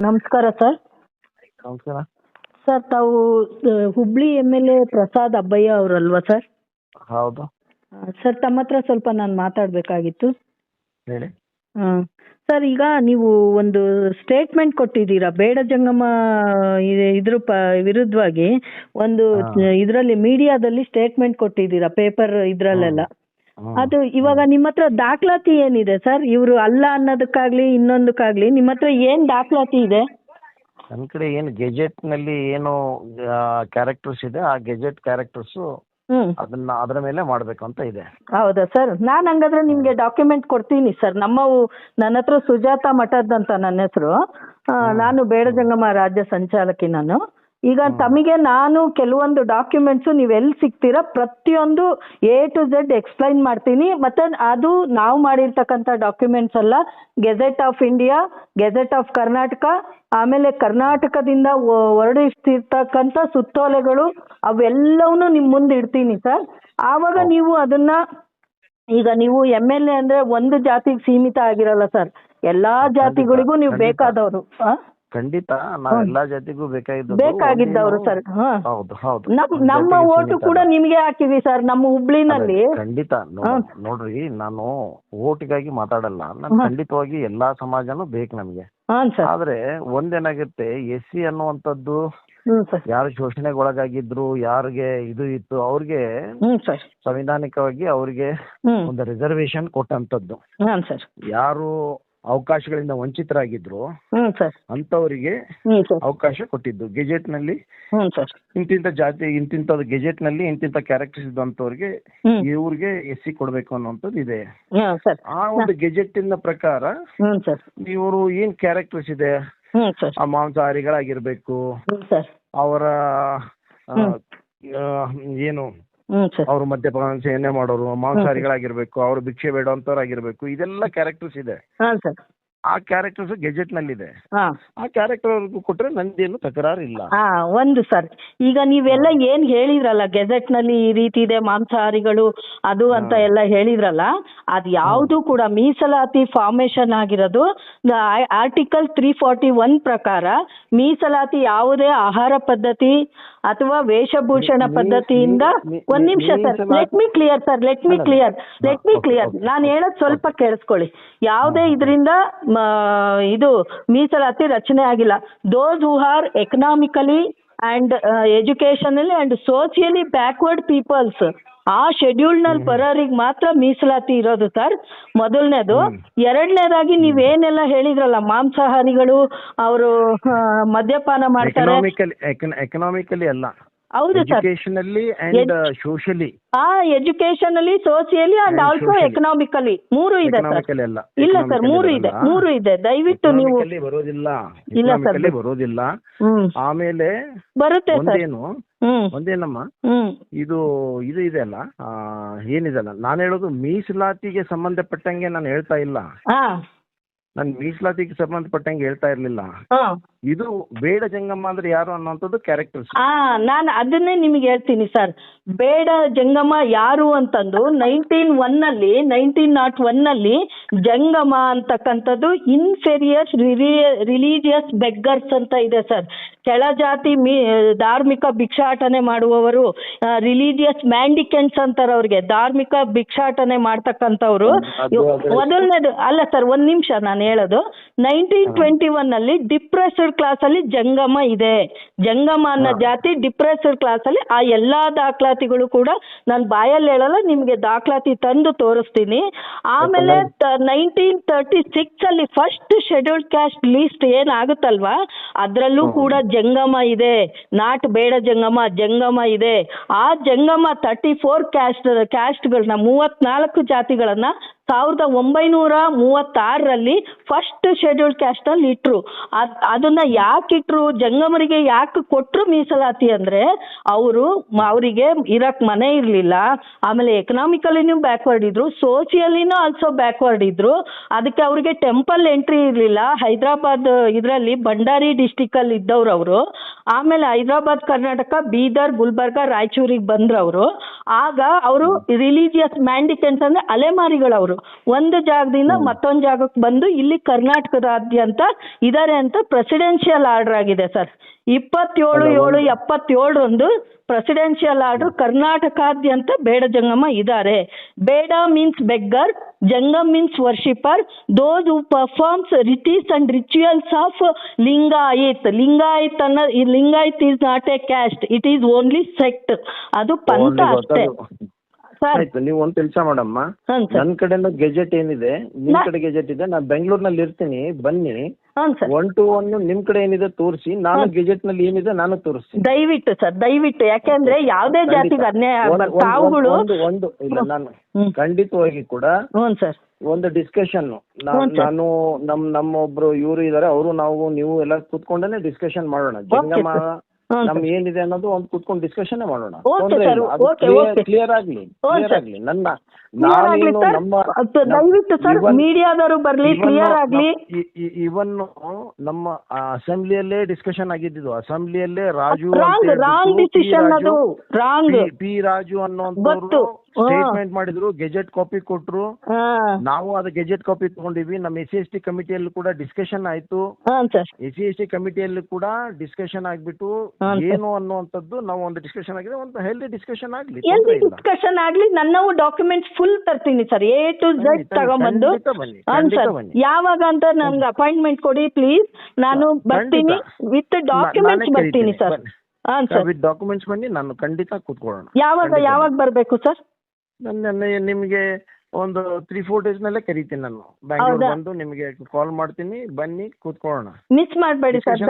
ನಮಸ್ಕಾರ ಸರ್. ನಮಸ್ಕಾರ. ಸರ್ ತಾವು ಆ, Hubli M L A Prasad Abbayya ಅವರಲ್ವಾ sir? ಹೌದು. ಆ, ಸರ್ ತಮ್ಮ ಹತ್ರ ಸ್ವಲ್ಪ ನಾನು ಮಾತಾಡಬೇಕಾಗಿತ್ತು. ಹೇಳಿ. ಸರ್ ಈಗ ನೀವು ಒಂದು ಸ್ಟೇಟ್ಮೆಂಟ್ ಕೊಟ್ಟಿದ್ದೀರಾ ಬೇಡ ಜಂಗಮ ಇ- ಇದ್ರ ಪ ವಿರುದ್ಧವಾಗಿ. ಒಂದು. ಇದರಲ್ಲಿ ಮೀಡಿಯಾದಲ್ಲಿ ಸ್ಟೇಟ್ಮೆಂಟ್ ಕೊಟ್ಟಿದ್ದೀರಾ ಪೇಪರ್ ಇದ್ರಲ್ಲೆಲ್ಲ. ಅದು ಇವಾಗ ನಿಮ್ಮತ್ರ ದಾಖಲಾತಿ ಏನಿದೆ ಸರ್? ಇವರು ಅಲ್ಲ ಅನ್ನೋದಕ್ಕಾಗ್ಲಿ ಇನ್ನೊಂದಕ್ಕಾಗ್ಲಿ ನಿಮ್ಮತ್ರ ಏನ್ ದಾಖಲಾತಿ ಇದೆ? ನನ್ನ ಕಡೆ ಏನು ಗೆಜೆಟ್ನಲ್ಲಿ ಏನು ಕ್ಯಾರೆಕ್ಟರ್ಸ್ ಇದೆ. ಆ ಗೆಜೆಟ್ ಕ್ಯಾರೆಕ್ಟರ್ಸ್ ಹ್ಮ್. ಅದನ್ನ ಅದರ ಮೇಲೆ ಮಾಡ್ಬೇಕು ಅಂತ ಇದೆ. ಹೌದಾ ಸರ್? ನಾನು ಹಂಗಾದ್ರೆ ನಿಮಗೆ ಡಾಕ್ಯುಮೆಂಟ್ ಕೊಡ್ತೀನಿ ಸರ್. ನಮ್ಮವು ನನ್ನ ಹತ್ರ ಸುಜಾತ ಮಠದ್ ಅಂತ ನನ್ನ ಹೆಸರು. ನಾನು ಬೇಡಜಂಗಮ ರಾಜ್ಯ ಸಂಚಾಲಕಿ ನಾನು. ಈಗ ತಮಗೆ ನಾನು ಕೆಲವೊಂದು ಡಾಕ್ಯುಮೆಂಟ್ಸ್ ನೀವು ಎಲ್ಲಿ ಸಿಗ್ತೀರಾ ಪ್ರತಿಯೊಂದು ಎ ಟು ಝೆಡ್ ಎಕ್ಸ್ಪ್ಲೈನ್ ಮಾಡ್ತೀನಿ. ಮತ್ತೆ ಅದು ನಾವು ಮಾಡಿರ್ತಕ್ಕಂಥ ಡಾಕ್ಯುಮೆಂಟ್ಸ್ ಅಲ್ಲ gazette of India gazette of Karnataka ಆಮೇಲೆ ಕರ್ನಾಟಕದಿಂದ ಹೊರಡಿಸ್ತಿರ್ತಕ್ಕಂಥ ಸುತ್ತೋಲೆಗಳು ಅವೆಲ್ಲವನ್ನೂ ನಿಮ್ಮ ಮುಂದೆ ಇಡ್ತೀನಿ ಸರ್ ಆವಾಗ ನೀವು ಅದನ್ನ ಈಗ ನೀವು ಎಂ ಎಲ್ ಎ ಅಂದ್ರೆ ಒಂದು ಜಾತಿಗೆ ಸೀಮಿತ ಆಗಿರಲ್ಲ ಸರ್ ಎಲ್ಲಾ ಜಾತಿಗಳಿಗೂ ನೀವು ಬೇಕಾದವರು? ಖಂಡಿತ ನಾವು ಎಲ್ಲಾ ಜಾತಿಗೂ ಬೇಕಾಗಿದ್ದು ಬೇಕಾಗಿದ್ದವರು ಸರ್ ಹೌದು ಹೌದು. ನಮ್ ನಮ್ಮ ಜಾತಿಗೆ ಓಟು ಕೂಡ. ನಿಮ್ಗೆ ಹಾಕಿವಿ ಸರ್ ನಮ್ಮ ಹುಬ್ಳಿನಲ್ಲಿ. ಖಂಡಿತ. ನೋಡ್- ನೋಡ್ರಿ ನಾನು ಓಟಿಗಾಗಿ ಮಾತಾಡಲ್ಲ. ನಾನು ಖಂಡಿತವಾಗಿ ಎಲ್ಲಾ ಸಮಾಜನೂ ಬೇಕು ನಮ್ಗೆ. ಹಾಂ ಸರ್. ಆದ್ರೆ ಒಂದೇನಾಗುತ್ತೆ ಎಸ್ ಸಿ ಅನ್ನುವಂಥದ್ದು ಹ್ಮ್ ಸರ್. ಯಾರು ಶೋಷಣೆಗೊಳಗಾಗಿದ್ರು ಯಾರಿಗೆ ಇದು ಇತ್ತು ಅವ್ರಿಗೆ ಹ್ಮ್ ಸರ್. ಸಂವಿಧಾನಿಕವಾಗಿ ಅವ್ರಿಗೆ ಹ್ಮ್ ಒಂದು ರಿಸರ್ವೇಶನ್ ಕೊಟ್ಟಂತದ್ದು ಹಾಂ ಸರ್. ಯಾರು ಅವಕಾಶಗಳಿಂದ ವಂಚಿತರಾಗಿದ್ರು. ಹ್ಮ್ ಸರ್. ಅಂತವರಿಗೆ ಹ್ಮ್ ಸರ್. ಅವಕಾಶ ಕೊಟ್ಟಿದ್ದು. ಗೆಜೆಟ್ನಲ್ಲಿ ಹ್ಮ್ ಸರ್. ಇಂತಿಂತ ಜಾತಿ ಇಂತಿಂತ ಗೆಜೆಟ್ನಲ್ಲಿ ಇಂತಿಂತ ಕ್ಯಾರೆಕ್ಟರ್ಸ್ ಇದ್ದಂತವ್ರಿಗೆ ಹ್ಮ್. ಇವ್ರಿಗೆ ಎಸ್ ಸಿ ಕೊಡ್ಬೇಕು ಅನ್ನುವಂಥದ್ದು ಇದೆ. ಹಾಂ ಸರ್. ಆ ಒಂದು ಗೆಜೆಟ್ಟಿನ ಪ್ರಕಾರ ಹ್ಮ್ ಸರ್. ಇವರು ಏನ್ ಕ್ಯಾರೆಕ್ಟರ್ಸ್ ಇದೆ? ಹ್ಮ್ ಸರ್. ಆ ಮಾಂಸಾಹಾರಿಗಳಾಗಿರ್ಬೇಕು. ಹ್ಮ್ ಸರ್. ಅವರ ಆ, ಆ, ಏನು ಹ್ಮ್ ಸರ್. ಅವರು ಮದ್ಯಪಾನ ಸೇವನೆ ಮಾಡೋರು ಮಾಂಸಾಹಾರಿಗಳಾಗಿರ್ಬೇಕು ಅವರು ಭಿಕ್ಷೆ ಬೇಡುವಂತವ್ರಾಗಿರ್ಬೇಕು ಇದೆಲ್ಲ ಕ್ಯಾರೆಕ್ಟರ್ಸ್ ಇದೆ. ಹಾಂ ಸರ್. ಆ ಕ್ಯಾರೆಕ್ಟರ್ಸ್ ಗೆಜೆಟ್ ನಲ್ಲಿದೆ ಹಾಂ. ಆ ಕ್ಯಾರೆಕ್ಟರ್ ಅವ್ರಿಗೂ ಕೊಟ್ರೆ ನಂದೇನು ತಕರಾರು ಇಲ್ಲ ಹಾ ಒಂದು ಸರ್. ಈಗ ನೀವೆಲ್ಲ ಏನ್ ಹೇಳಿದ್ರಲ್ಲ ಗೆಜೆಟ್ನಲ್ಲಿ ಈ ರೀತಿ ಇದೆ ಮಾಂಸಾಹಾರಿಗಳು ಅದು ಅಂತ ಎಲ್ಲ ಹೇಳಿದ್ರಲ್ಲ ಅದ್ ಯಾವುದು ಕೂಡ ಮೀಸಲಾತಿ ಫಾರ್ಮೇಶನ್ ಆಗಿರೋದು ಆರ್ಟಿಕಲ್ ತ್ರೀ ಫಾರ್ಟಿ ಒನ್ ಪ್ರಕಾರ ಮೀಸಲಾತಿ ಯಾವುದೇ ಆಹಾರ ಪದ್ಧತಿ ಅಥವಾ ವೇಷಭೂಷಣ ಪದ್ಧತಿಯಿಂದ ಒಂದ್ ನಿಮಿಷ sir let me clear sir let me clear let me clear. ನಾನು ಹೇಳೋದ್ ಸ್ವಲ್ಪ ಕೇಳಿಸ್ಕೊಳ್ಳಿ. ಯಾವುದೇ ಇದರಿಂದ ಇದು ಮೀಸಲಾತಿ ರಚನೆ ಆಗಿಲ್ಲ. Those who are economically and educationally and socially backward peoples ಆ ಶೆಡ್ಯೂಲ್ನಲ್ಲಿ ಬರೋರಿಗೆ ಮಾತ್ರ ಮೀಸಲಾತಿ ಇರೋದು ಸರ್. ಮೊದಲನೇದು. ಎರಡನೇದಾಗಿ ನೀವೇನೆಲ್ಲ ಹೇಳಿದ್ರಲ್ಲ ಮಾಂಸಾಹಾರಿಗಳು ಅವರು ಮದ್ಯಪಾನ ಮಾಡ್ತಾರೆ. ಎಕನಾಮಿಕಲಿ ಎಕನಾಮಿಕಲಿ ಅಲ್ಲ. ಹೌದು ಸರ್. ಎಜುಕೇಶನಲ್ಲಿ ಅಂಡ್ ಸೋಷಿಯಲಿ ಆ educationally socially and also. Economically ಮೂರು ಇದೆ ಸರ್. ಇಲ್ಲ ಸರ್ ಮೂರು ಇದೆ. ಮೂರು ಇದೆ. ದಯವಿಟ್ಟು ನೀವು ಬರೋದಿಲ್ಲ. ಇಲ್ಲ ಸರ್. ಬರೋದಿಲ್ಲ. ಆಮೇಲೆ ಬರುತ್ತೆ ಸರ್. ಒಂದೇನಮ್ಮ? ಇದು ಇದು ಇದೆ ಅಲ್ಲ. ಏನಿದೆ ಅಲ್ಲ ನಾನು ಹೇಳೋದು ಮೀಸಲಾತಿಗೆ ಸಂಬಂಧಪಟ್ಟಂಗೆ ನಾನು ಹೇಳ್ತಾ ಇಲ್ಲ. ನಾನು ಮೀಸಲಾತಿಗೆ ಸಂಬಂಧಪಟ್ಟಂಗೆ ಹೇಳ್ತಾ ಇರ್ಲಿಲ್ಲ. ಹಾ. ಇದು ಬೇಡ ಜಂಗಮ್ಮ ಅಂದ್ರೆ ಯಾರು ಅನ್ನೋದು ಕ್ಯಾರೆಕ್ಟರ್ಸ್ ಆ ನಾನು ಅದನ್ನೇ ನಿಮಗೆ ಹೇಳ್ತೀನಿ ಸರ್ ಬೇಡ ಜಂಗಮ ಯಾರು ಅಂತಂದು ನೈನ್ಟೀನ್ ಒನ್ ಅಲ್ಲಿ ನೈನ್ಟೀನ್ ನಾಟ್ ಒನ್ ಅಲ್ಲಿ ಜಂಗಮ ಅಂತಕ್ಕಂಥದ್ದು ಇನ್ಫೆರಿಯಸ್ ರಿಲಿಜಿಯಸ್ ಬೆಗ್ಗರ್ಸ್ ಅಂತ ಇದೆ ಸರ್ ಕೆಳಜಾತಿ ಮೀ ಧಾರ್ಮಿಕ ಭಿಕ್ಷಾಟನೆ ಮಾಡುವವರು ರಿಲಿಜಿಯಸ್ ಮ್ಯಾಂಡಿಕೆಂಟ್ಸ್ ಅಂತಾರೆ ಅವ್ರಿಗೆ. ಧಾರ್ಮಿಕ ಭಿಕ್ಷಾಟನೆ ಮಾಡ್ತಕ್ಕಂಥವ್ರು. ಮೊದಲನೇದು ಅಲ್ಲ ಸರ್ ಒಂದ್ ನಿಮಿಷ ನಾನು ಹೇಳೋದು ನೈನ್ಟೀನ್ ಟ್ವೆಂಟಿ ಒನ್ ಅಲ್ಲಿ ಡಿಪ್ರೆಸ್ಡ್ ಕ್ಲಾಸ್ ಅಲ್ಲಿ ಜಂಗಮ ಇದೆ. ಜಂಗಮ ಅನ್ನೋ ಜಾತಿ ಡಿಪ್ರೆಸ್ಡ್ ಕ್ಲಾಸ್ ಅಲ್ಲಿ ಆ ಎಲ್ಲಾ ದಾಖಲಾತಿಗಳು ಕೂಡ ನಾನು ಬಾಯಲ್ಲಿ ಹೇಳಲ್ಲ ನಿಮ್ಗೆ ದಾಖಲಾತಿ ತಂದು ತೋರಿಸ್ತೀನಿ. ಆಮೇಲೆ ನೈನ್ಟೀನ್ ತರ್ಟಿ ಸಿಕ್ಸ್ ಅಲ್ಲಿ ಫಸ್ಟ್ ಶೆಡ್ಯೂಲ್ಡ್ ಕ್ಯಾಸ್ಟ್ ಲೀಸ್ಟ್ ಏನಾಗುತ್ತಲ್ವಾ? ಅದರಲ್ಲೂ ಕೂಡ ಜಂಗಮ ಇದೆ. ನಾಟ್ ಬೇಡ ಜಂಗಮ ಜಂಗಮ ಇದೆ. ಆ ಜಂಗಮ ತರ್ಟಿ ಫೋರ್ ಕ್ಯಾಸ್ಟ್ ಕ್ಯಾಸ್ಟ್ಗಳನ್ನ ಮೂವತ್ನಾಲ್ಕು ಜಾತಿಗಳನ್ನ ಸಾವಿರದ ಒಂಬೈನೂರ ಮೂವತ್ತಾರರಲ್ಲಿ ಫಸ್ಟ್ ಶೆಡ್ಯೂಲ್ಡ್ ಕ್ಯಾಸ್ಟ್ ಅಲ್ಲಿ ಇಟ್ರು. ಅದ್ ಅದನ್ನ ಯಾಕೆ ಇಟ್ರು ಜಂಗಮರಿಗೆ ಯಾಕೆ ಕೊಟ್ರು ಮೀಸಲಾತಿ ಅಂದ್ರೆ ಅವರು ಅವರಿಗೆ ಇರಕ್ ಮನೆ ಇರ್ಲಿಲ್ಲ. ಆಮೇಲೆ ಎಕನಾಮಿಕಲಿನೂ ಬ್ಯಾಕ್ವರ್ಡ್ ಇದ್ರು ಸೋಷಿಯಲಿನೂ ಆಲ್ಸೋ ಬ್ಯಾಕ್ವರ್ಡ್ ಇದ್ರು. ಅದಕ್ಕೆ ಅವರಿಗೆ ಟೆಂಪಲ್ ಎಂಟ್ರಿ ಇರ್ಲಿಲ್ಲ. ಹೈದರಾಬಾದ್ ಇದರಲ್ಲಿ ಭಂಡಾರಿ ಡಿಸ್ಟಿಕ್ ಅಲ್ಲಿ ಇದ್ದವ್ರು ಅವರು. ಆಮೇಲೆ ಹೈದರಾಬಾದ್ ಕರ್ನಾಟಕ ಬೀದರ್ ಗುಲ್ಬರ್ಗ ರಾಯಚೂರಿಗೆ ಬಂದ್ರವರು. ಆಗ ಅವರು ರಿಲಿಜಿಯಸ್ ಮ್ಯಾಂಡಿಕೆಂಟ್ಸ್ ಅಂದ್ರೆ ಅಲೆಮಾರಿಗಳವರು. ಅವರು ಒಂದು ಜಾಗದಿಂದ ಮತ್ತೊಂದು ಜಾಗಕ್ಕೆ ಬಂದು ಇಲ್ಲಿ ಕರ್ನಾಟಕದಾದ್ಯಂತ ಇದಾರೆ ಅಂತ ಪ್ರೆಸಿಡೆನ್ಷಿಯಲ್ ಆರ್ಡರ್ ಆಗಿದೆ ಸರ್. ಇಪ್ಪತ್ತೇಳು ಏಳು ಎಪ್ಪತ್ತೇಳರಂದು ಪ್ರೆಸಿಡೆನ್ಷಿಯಲ್ ಆರ್ಡರ್ ಕರ್ನಾಟಕಾದ್ಯಂತ ಬೇಡ ಜಂಗಮ ಇದ್ದಾರೆ Beda means beggar Jangam means worshipper those who performs rites and rituals of Lingayat. Lingayat ಅನ್ನೋ Lingayat is not a caste it is only sect ಅದು ಪಂಥ ಅಷ್ಟೇ. ಆಯ್ತು ನೀವು ಒಂದ್ ಕೆಲಸ ಮಾಡಮ್ಮ ಹ್ಞೂ ಸರ್. ನನ್ ಕಡೆನೂ ಗೆಜೆಟ್ ಏನಿದೆ ನಿಮ್ ನಾ- ಕಡೆ ಗೆಜೆಟ್ ಇದೆ ನಾನು ಬೆಂಗಳೂರಿನಲ್ಲಿ ಇರ್ತೀನಿ ಬನ್ನಿ. ಹ್ಞೂ ಸರ್. ಒನ್ ಟು ಒನ್ ನಿಮ್ ಕಡೆ ಏನಿದೆ ತೋರಿಸಿ ನಾನು ಗೆಜೆಟ್ನಲ್ಲಿ ಏನಿದೆ ನಾನು ತೋರಿಸ್ತೀನಿ. ದಯವಿಟ್ಟು ಸರ್ ದಯವಿಟ್ಟು ಯಾಕೆಂದ್ರೆ ಯಾವುದೇ. ಜಾತಿಗೆ ಅನ್ಯಾಯ ಒಂದ್- ಆಗ್ಬಾರ್ದು. ಒಂದ್- ತಾವುಗಳು ಒಂದು ಒಂದು ಇಲ್ಲ ನಾನು ಹ್ಮ್. ಖಂಡಿತವಾಗಿ ಕೂಡ ಹ್ಞೂ ಸರ್. ಒಂದು ಡಿಸ್ಕಷನ್ ಹ್ಞೂ ಸರ್. ನಾನು ನಮ್ ನಮ್ಮ ಒಬ್ರು ಇವರು ಇದಾರೆ ಅವರು ನಾವು ನೀವು ಎಲ್ಲ ಕೂತ್ಕೊಂಡೇನೆ ಡಿಸ್ಕಷನ್ ಮಾಡೋಣ. ಜಂಗಮ ನಮ್ ಏನಿದೆ ಅನ್ನೋದು ಒಂದು ಕುತ್ಕೊಂಡು ಡಿಸ್ಕಷನ್ ಮಾಡೋಣ. ಕ್ಲಿಯರ್ ಆಗ್ಲಿ ಕ್ಲಿಯರ್. ಆಗ್ಲಿ. ನನ್ನ ದಯವಿಟ್ಟು ಸರ್ ಮೀಡಿಯಾದವರು ಬರ್ಲಿ ಕ್ಲಿಯರ್ ಆಗ್ಲಿ. ಇವನ್ ನಮ್ಮ ಅಸೆಂಬ್ಲಿಯಲ್ಲೇ ಡಿಸ್ಕಷನ್ ಆಗಿದ್ದು. ಅಸೆಂಬ್ಲಿಯಲ್ಲೇ ರಾಜು ರಾಂಗ್ ಡಿಸಿಷನ್ ಅದು. ರಾಂಗ್ ಪಿ ರಾಜು ಅನ್ನೋ. ಸ್ಟೇಟ್ಮೆಂಟ್ ಮಾಡಿದ್ರು ಗೆಜೆಟ್ ಕಾಪಿ ಕೊಟ್ರು. ನಾವು ಅದ ಗೆಜೆಟ್ ಕಾಪಿ ತಗೊಂಡಿವಿ ನಮ್ಮ ಎಸ್ ಸಿ ಎಸ್ ಟಿ ಕಮಿಟಿಯಲ್ಲಿ ಕೂಡ ಡಿಸ್ಕಷನ್ ಆಯ್ತು. ಎಸ್ ಸಿ ಎಸ್ ಟಿ ಕಮಿಟಿಯಲ್ಲಿ ಕೂಡ ಡಿಸ್ಕಷನ್ ಆಗ್ಬಿಟ್ಟು. ಏನು ಅನ್ನುವಂಥದ್ದು ನಾವು ಒಂದು ಡಿಸ್ಕಷನ್ ಆಗಿದೆ ಒಂದು ಹೆಲ್ದಿ ಡಿಸ್ಕಷನ್ ಆಗ್ಲಿ ಹೆಲ್ದಿ ಡಿಸ್ಕಷನ್ ಆಗ್ಲಿ ನನ್ನವು ಡಾಕ್ಯುಮೆಂಟ್ಸ್ ಫುಲ್ ತರ್ತೀನಿ ಸರ್ ಎ ಟು ಝೆಡ್ ತಗೊಂಡ್ಬಂದು ತಗೊಂಬಂದು. ಯಾವಾಗ ಅಂತ ನನ್ಗೆ ಅಪಾಯಿಂಟ್ಮೆಂಟ್ ಕೊಡಿ ಪ್ಲೀಸ್ ನಾನು ಬರ್ತೀನಿ ವಿತ್ ಡಾಕ್ಯುಮೆಂಟ್ಸ್ ಬರ್ತೀನಿ ಸರ್. ಹಾಂ ಸರ್. ವಿತ್ ಡಾಕ್ಯುಮೆಂಟ್ಸ್ ಬನ್ನಿ ನಾನು ಖಂಡಿತ ಕೂತ್ಕೊಳ್ಳೋಣ. ಯಾವಾಗ ಯಾವಾಗ ಬರಬೇಕು ಸರ್? ನನ್ನ ನಿಮಗೆ ಒಂದು ತ್ರೀ ಫೋರ್ ಡೇಸ್ ನಲ್ಲೇ ಕರಿತೀನಿ ನಾನು. ಬ್ಯಾಂಗ್ಳೂರ್? ಬಂದು ನಿಮಗೆ ಕಾಲ್ ಮಾಡ್ತೀನಿ ಬನ್ನಿ ಕೂತ್ಕೊಳ್ಳೋಣ. ಮಿಸ್ ಮಾಡಬೇಡಿ ಸರ್.